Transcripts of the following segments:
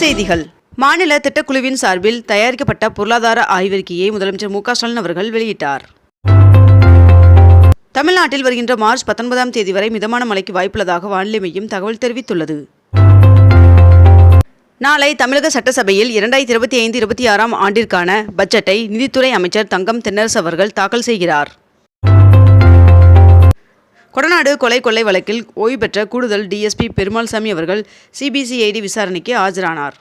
செய்திகள். மாநில திட்டக்குழுவின் சார்பில் தயாரிக்கப்பட்ட பொருளாதார ஆய்வறிக்கையை முதலமைச்சர் மு ஸ்டாலின் அவர்கள் வெளியிட்டார். தமிழ்நாட்டில் வருகின்ற மார்ச் பத்தொன்பதாம் தேதி வரை மிதமான மழைக்கு வாய்ப்புள்ளதாக வானிலை மையம் தகவல் தெரிவித்துள்ளது. நாளை தமிழக சட்டசபையில் இரண்டாயிரத்தி இருபத்தி ஐந்து இருபத்தி ஆறாம் ஆண்டிற்கான பட்ஜெட்டை நிதித்துறை அமைச்சர் தங்கம் தென்னரசு அவர்கள் தாக்கல் செய்கிறார். கொடநாடு கொலை கொள்ளை வழக்கில் ஓய்வு பெற்ற கூடுதல் டிஎஸ்பி பெருமாள்சாமி அவர்கள் சிபிசிஐடி விசாரணைக்கு ஆஜரானார்.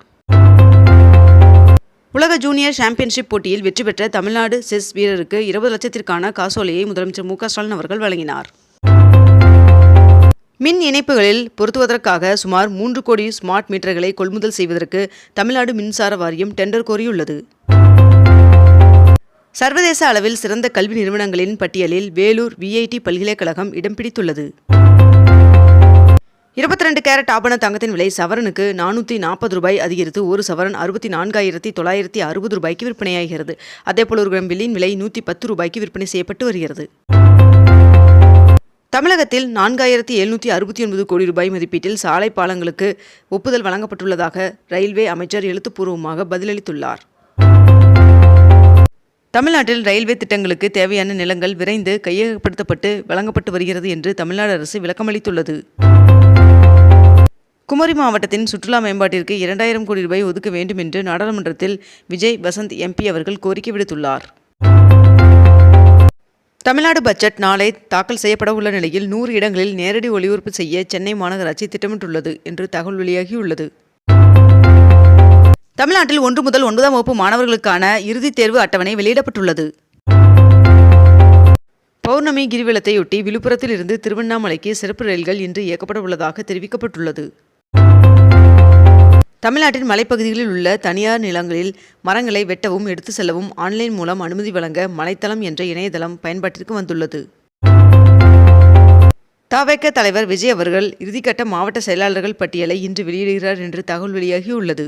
உலக ஜூனியர் சாம்பியன்ஷிப் போட்டியில் வெற்றி பெற்ற தமிழ்நாடு செஸ் வீரருக்கு இருபது லட்சத்திற்கான காசோலையை முதலமைச்சர் மு ஸ்டாலின் அவர்கள் வழங்கினார். மின் இணைப்புகளில் பொருத்துவதற்காக சுமார் மூன்று கோடி ஸ்மார்ட் மீட்டர்களை கொள்முதல் செய்வதற்கு தமிழ்நாடு மின்சார வாரியம் டெண்டர் கோரியுள்ளது. சர்வதேச அளவில் சிறந்த கல்வி நிறுவனங்களின் பட்டியலில் வேலூர் விஐடி பல்கலைக்கழகம் இடம் பிடித்துள்ளது. இருபத்தி ரெண்டு கேரட் ஆபண தங்கத்தின் விலை சவரனுக்கு நானூற்றி நாற்பது ரூபாய் அதிகரித்து ஒரு சவரன் அறுபத்தி நான்காயிரத்தி தொள்ளாயிரத்தி அறுபது ரூபாய்க்கு விற்பனையாகிறது. அதேபோல் ஒரு கிராம் வெள்ளியின் விலை நூற்றி பத்து ரூபாய்க்கு விற்பனை செய்யப்பட்டு வருகிறது. தமிழகத்தில் நான்காயிரத்தி எழுநூற்றி அறுபத்தி ஒன்பது கோடி ரூபாய் மதிப்பீட்டில் சாலை பாலங்களுக்கு ஒப்புதல் வழங்கப்பட்டுள்ளதாக ரயில்வே அமைச்சர் எழுத்துப்பூர்வமாக பதிலளித்துள்ளார். தமிழ்நாட்டில் ரயில்வே திட்டங்களுக்கு தேவையான நிலங்கள் விரைந்து கையகப்படுத்தப்பட்டு வழங்கப்பட்டு வருகிறது என்று தமிழ்நாடு அரசு விளக்கமளித்துள்ளது. குமரி மாவட்டத்தின் சுற்றுலா மேம்பாட்டிற்கு இரண்டாயிரம் கோடி ரூபாய் ஒதுக்க வேண்டும் என்று நாடாளுமன்றத்தில் விஜய் வசந்த் எம்பி அவர்கள் கோரிக்கை விடுத்துள்ளார். தமிழ்நாடு பட்ஜெட் நாளை தாக்கல் செய்யப்பட உள்ள நிலையில் நூறு இடங்களில் நேரடி ஒளிபரப்பு செய்ய சென்னை மாநகராட்சி திட்டமிட்டுள்ளது என்று தகவல் வெளியாகியுள்ளது. தமிழ்நாட்டில் ஒன்று முதல் ஒன்பதாம் வகுப்பு மாணவர்களுக்கான இறுதித் தேர்வு அட்டவணை வெளியிடப்பட்டுள்ளது. பௌர்ணமி கிரிவலத்தையொட்டி விழுப்புரத்தில் இருந்து திருவண்ணாமலைக்கு சிறப்பு ரயில்கள் இன்று இயக்கப்பட உள்ளதாக தெரிவிக்கப்பட்டுள்ளது. தமிழ்நாட்டின் மலைப்பகுதிகளில் உள்ள தனியார் நிலங்களில் மரங்களை வெட்டவும் எடுத்து செல்லவும் ஆன்லைன் மூலம் அனுமதி வழங்க மலைத்தளம் என்ற இணையதளம் பயன்பாட்டிற்கு வந்துள்ளது. தாவேக்க தலைவர் விஜய் அவர்கள் இறுதிக்கட்ட மாவட்ட செயலாளர்கள் பட்டியலை இன்று வெளியிடுகிறார் என்று தகவல் வெளியாகியுள்ளது.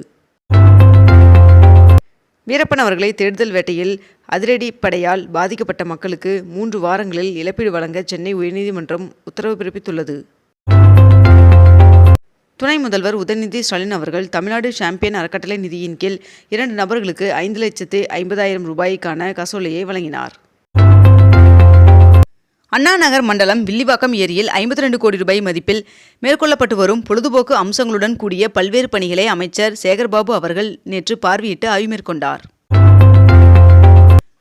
வீரப்பன் அவர்களை தேடுதல் வேட்டையில் அதிரடி படையால் பாதிக்கப்பட்ட மக்களுக்கு மூன்று வாரங்களில் இழப்பீடு வழங்க சென்னை உயர்நீதிமன்றம் உத்தரவு பிறப்பித்துள்ளது. துணை முதல்வர் உதயநிதி ஸ்டாலின் அவர்கள் தமிழ்நாடு சாம்பியன் அறக்கட்டளை நிதியின் கீழ் இரண்டு நபர்களுக்கு ஐந்து லட்சத்து ஐம்பதாயிரம் ரூபாய்க்கான கசோலையை வழங்கினார். அண்ணா நகர் மண்டலம் வில்லிவாக்கம் ஏரியில் ஐம்பத்தி ரெண்டு கோடி ரூபாய் மதிப்பில் மேற்கொள்ளப்பட்டு வரும் பொழுதுபோக்கு அம்சங்களுடன் கூடிய பல்வேறு பணிகளை அமைச்சர் சேகர்பாபு அவர்கள் நேற்று பார்வையிட்டு ஆய்வு மேற்கொண்டார்.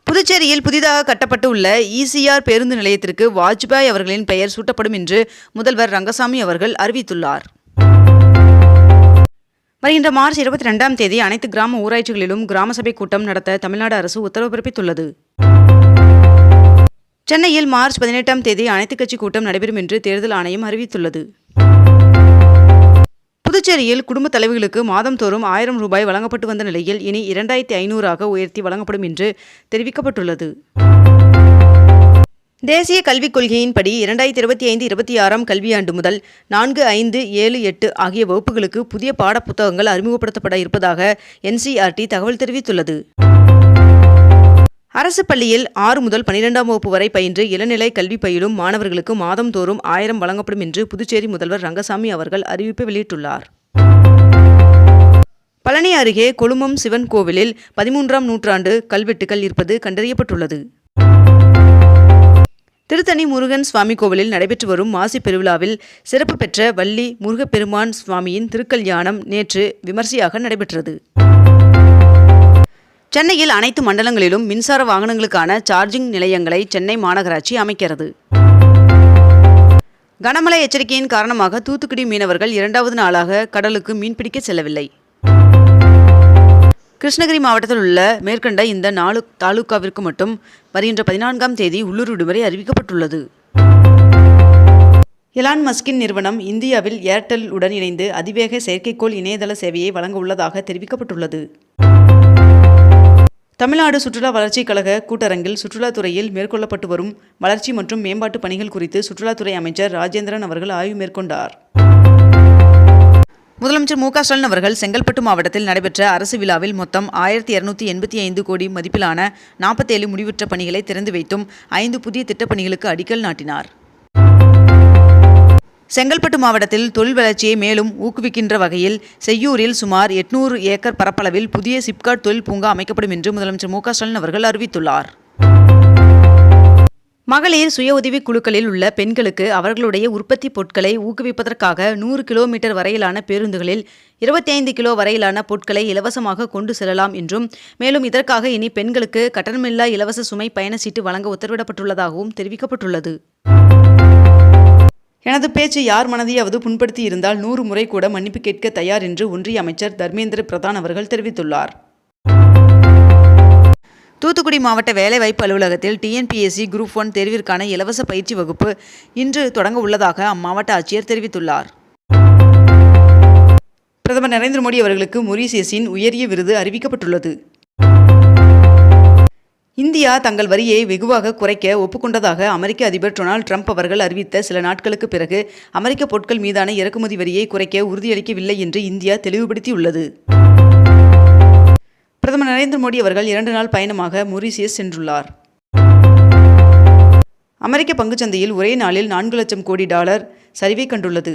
புதுச்சேரியில் புதிதாக கட்டப்பட்டு உள்ள இசிஆர் பேருந்து நிலையத்திற்கு வாஜ்பாய் அவர்களின் பெயர் சூட்டப்படும் என்று முதல்வர் ரங்கசாமி அவர்கள் அறிவித்துள்ளார். வருகின்ற மார்ச் இருபத்தி ரெண்டாம் தேதி அனைத்து கிராம ஊராட்சிகளிலும் கிராம சபை கூட்டம் நடத்த தமிழ்நாடு அரசு உத்தரவு பிறப்பித்துள்ளது. சென்னையில் மார்ச் பதினெட்டாம் தேதி அனைத்துக் கட்சி கூட்டம் நடைபெறும் என்று தேர்தல் ஆணையம் அறிவித்துள்ளது. புதுச்சேரியில் குடும்ப தலைவிகளுக்கு மாதந்தோறும் ஆயிரம் ரூபாய் வழங்கப்பட்டு வந்த நிலையில் இனி இரண்டாயிரத்தி ஐநூறாக உயர்த்தி வழங்கப்படும் என்று தெரிவிக்கப்பட்டுள்ளது. தேசிய கல்விக் கொள்கையின்படி இரண்டாயிரத்தி இருபத்தி ஐந்து இருபத்தி ஆறாம் கல்வியாண்டு முதல் நான்கு ஐந்து ஏழு எட்டு ஆகிய வகுப்புகளுக்கு புதிய பாடப்புத்தகங்கள் அறிமுகப்படுத்தப்பட இருப்பதாக என்சிஆர்டி தகவல் தெரிவித்துள்ளது. அரசு பள்ளியில் ஆறு முதல் பனிரெண்டாம் வகுப்பு வரை பயின்று இளநிலை கல்வி பயிலும் மாணவர்களுக்கு மாதந்தோறும் ஆயிரம் வழங்கப்படும் என்று புதுச்சேரி முதல்வர் ரங்கசாமி அவர்கள் அறிவிப்பு வெளியிட்டுள்ளார். பழனி அருகே கொழுமம் சிவன் கோவிலில் பதிமூன்றாம் நூற்றாண்டு கல்வெட்டுகள் இருப்பது கண்டறியப்பட்டுள்ளது. திருத்தணி முருகன் சுவாமி கோவிலில் நடைபெற்று வரும் மாசி பெருவிழாவில் சிறப்பு பெற்ற வள்ளி முருகப்பெருமான் சுவாமியின் திருக்கல்யாணம் நேற்று விமர்சையாக நடைபெற்றது. சென்னையில் அனைத்து மண்டலங்களிலும் மின்சார வாகனங்களுக்கான சார்ஜிங் நிலையங்களை சென்னை மாநகராட்சி அமைக்கிறது. கனமழை எச்சரிக்கையின் காரணமாக தூத்துக்குடி மீனவர்கள் இரண்டாவது நாளாக கடலுக்கு மீன்பிடிக்க செல்லவில்லை. கிருஷ்ணகிரி மாவட்டத்தில் உள்ள மேற்கண்ட இந்த நாலு தாலுகாவிற்கு மட்டும் வருகின்ற பதினான்காம் தேதி உள்ளூர் விடுமுறை அறிவிக்கப்பட்டுள்ளது. எலான் மஸ்கின் நிறுவனம் இந்தியாவில் ஏர்டெல் உடன் இணைந்து அதிவேக செயற்கைக்கோள் இணையதள சேவையை வழங்க உள்ளதாக தெரிவிக்கப்பட்டுள்ளது. தமிழ்நாடு சுற்றுலா வளர்ச்சிக் கழக கூட்டரங்கில் சுற்றுலாத்துறையில் மேற்கொள்ளப்பட்டு வரும் வளர்ச்சி மற்றும் மேம்பாட்டு பணிகள் குறித்து சுற்றுலாத்துறை அமைச்சர் ராஜேந்திரன் அவர்கள் ஆய்வு மேற்கொண்டார். முதலமைச்சர் மு க ஸ்டாலின் அவர்கள் செங்கல்பட்டு மாவட்டத்தில் நடைபெற்ற அரசு விழாவில் மொத்தம் ஆயிரத்தி இரநூத்தி எண்பத்தி ஐந்து கோடி மதிப்பிலான நாற்பத்தேழு முடிவுற்ற பணிகளை திறந்து வைத்தும் ஐந்து புதிய திட்டப்பணிகளுக்கு அடிக்கல் நாட்டினார். செங்கல்பட்டு மாவட்டத்தில் தொழில் வளர்ச்சியை மேலும் ஊக்குவிக்கின்ற வகையில் செய்யூரில் சுமார் எட்நூறு ஏக்கர் பரப்பளவில் புதிய சிப்காட் தொழில் பூங்கா அமைக்கப்படும் என்று முதலமைச்சர் மு ஸ்டாலின் அவர்கள் அறிவித்துள்ளார். மகளிர் சுய உதவிக் குழுக்களில் உள்ள பெண்களுக்கு அவர்களுடைய உற்பத்தி பொருட்களை ஊக்குவிப்பதற்காக நூறு கிலோமீட்டர் வரையிலான பேருந்துகளில் இருபத்தி ஐந்து கிலோ வரையிலான பொருட்களை இலவசமாக கொண்டு செல்லலாம் என்றும் மேலும் இதற்காக இனி பெண்களுக்கு கட்டணமில்லா இலவச சுமை பயண சீட்டு வழங்க உத்தரவிடப்பட்டுள்ளதாகவும் தெரிவிக்கப்பட்டுள்ளது. எனது பேச்சு யார் மனதையாவது புண்படுத்தி இருந்தால் நூறு முறை கூட மன்னிப்பு கேட்க தயார் என்று ஒன்றிய அமைச்சர் தர்மேந்திர பிரதான் அவர்கள் தெரிவித்துள்ளார். தூத்துக்குடி மாவட்ட வேலைவாய்ப்பு அலுவலகத்தில் டிஎன்பிஎஸ்சி குரூப் ஒன் தேர்விற்கான இலவச பயிற்சி வகுப்பு இன்று தொடங்க உள்ளதாக அம்மாவட்ட ஆட்சியர் தெரிவித்துள்ளார். பிரதமர் நரேந்திர மோடி அவர்களுக்கு மொரீசியஸின் உயரிய விருது அறிவிக்கப்பட்டுள்ளது. இந்தியா தங்கள் வரியை வெகுவாக குறைக்க ஒப்புக்கொண்டதாக அமெரிக்க அதிபர் டொனால்ட் ட்ரம்ப் அவர்கள் அறிவித்த சில நாட்களுக்கு பிறகு அமெரிக்க பொருட்கள் மீதான இறக்குமதி வரியை குறைக்க உறுதியளிக்கவில்லை என்று இந்தியா தெளிவுபடுத்தியுள்ளது. பிரதமர் நரேந்திர மோடி அவர்கள் இரண்டு நாள் பயணமாக மொரீசியஸ் சென்றுள்ளார். அமெரிக்க பங்குச்சந்தையில் ஒரே நாளில் நான்கு லட்சம் கோடி டாலர் சரிவை கண்டுள்ளது.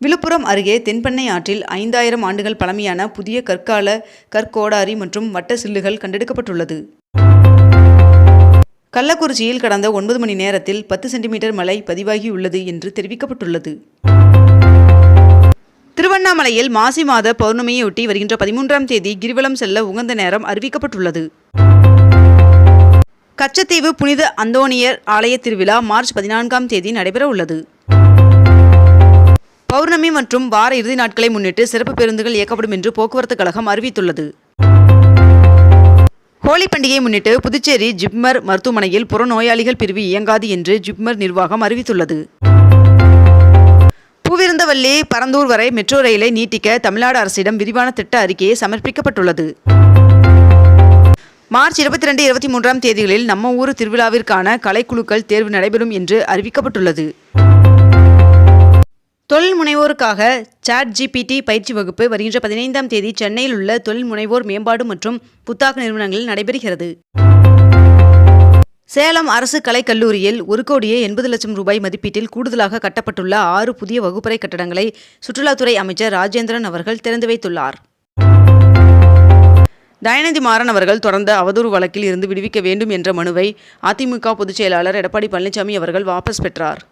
விழுப்புரம் அருகே தென்பெண்ணை ஆற்றில் ஐந்தாயிரம் ஆண்டுகள் பழமையான புதிய கற்கால கற்கோடாரி மற்றும் வட்ட சில்லுகள் கண்டெடுக்கப்பட்டுள்ளது. கள்ளக்குறிச்சியில் கடந்த ஒன்பது மணி நேரத்தில் பத்து சென்டிமீட்டர் மழை பதிவாகியுள்ளது என்று தெரிவிக்கப்பட்டுள்ளது. திருவண்ணாமலையில் மாசி மாத பௌர்ணமியையொட்டி வருகின்ற பதிமூன்றாம் தேதி கிரிவலம் செல்ல உகந்த நேரம் அறிவிக்கப்பட்டுள்ளது. கச்சத்தீவு புனித அந்தோணியர் ஆலய திருவிழா மார்ச் பதினான்காம் தேதி நடைபெற உள்ளது பௌர்ணமி மற்றும் வார இறுதி நாட்களை முன்னிட்டு சிறப்பு பேருந்துகள் இயக்கப்படும் என்று போக்குவரத்து கழகம் அறிவித்துள்ளது. ஹோலி பண்டிகையை முன்னிட்டு புதுச்சேரி ஜிப்மர் மருத்துவமனையில் புறநோயாளிகள் பிரிவு இயங்காது என்று ஜிப்மர் நிர்வாகம் அறிவித்துள்ளது. பூவிருந்தவல்லி பரந்தூர் வரை மெட்ரோ ரயிலை நீட்டிக்க தமிழ்நாடு அரசிடம் விரிவான திட்ட அறிக்கையை சமர்ப்பிக்கப்பட்டுள்ளது. மார்ச் இருபத்தி ரெண்டு இருபத்தி மூன்றாம் தேதிகளில் நம்ம ஊர் திருவிழாவிற்கான கலைக்குழுக்கள் தேர்வு நடைபெறும் என்று அறிவிக்கப்பட்டுள்ளது. தொழில் முனைவோருக்காக சாட் ஜிபிடி பயிற்சி வகுப்பு வருகின்ற பதினைந்தாம் தேதி சென்னையில் உள்ள தொழில் முனைவோர் மேம்பாடு மற்றும் புத்தாக்க நிறுவனங்களில் நடைபெறுகிறது. சேலம் அரசு கலைக்கல்லூரியில் ஒரு கோடியே எண்பது லட்சம் ரூபாய் மதிப்பீட்டில் கூடுதலாக கட்டப்பட்டுள்ள ஆறு புதிய வகுப்பறை கட்டடங்களை சுற்றுலாத்துறை அமைச்சர் ராஜேந்திரன் அவர்கள் திறந்து வைத்துள்ளார். தயநிதி மாறன் அவர்கள் தொடர்ந்த அவதூறு வழக்கில் இருந்து விடுவிக்க வேண்டும் என்ற மனுவை அதிமுக பொதுச் செயலாளர் எடப்பாடி பழனிசாமி அவர்கள் வாபஸ் பெற்றார்.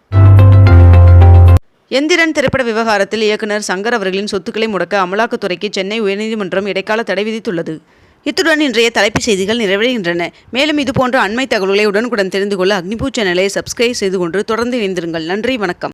எந்திரன் திரைப்பட விவகாரத்தில் இயக்குனர் சங்கர் அவர்களின் சொத்துக்களை முடக்க அமலாக்கத்துறைக்கு சென்னை உயர்நீதிமன்றம் இடைக்கால தடை விதித்துள்ளது. இத்துடன் இன்றைய தலைப்புச் செய்திகள் நிறைவடைகின்றன. மேலும் இதுபோன்ற அண்மை தகவல்களை உடனுக்குடன் தெரிந்து கொள்ள அக்னிபூ சேனலை சப்ஸ்கிரைப் செய்து கொண்டு தொடர்ந்து இணைந்திருங்கள். நன்றி வணக்கம்.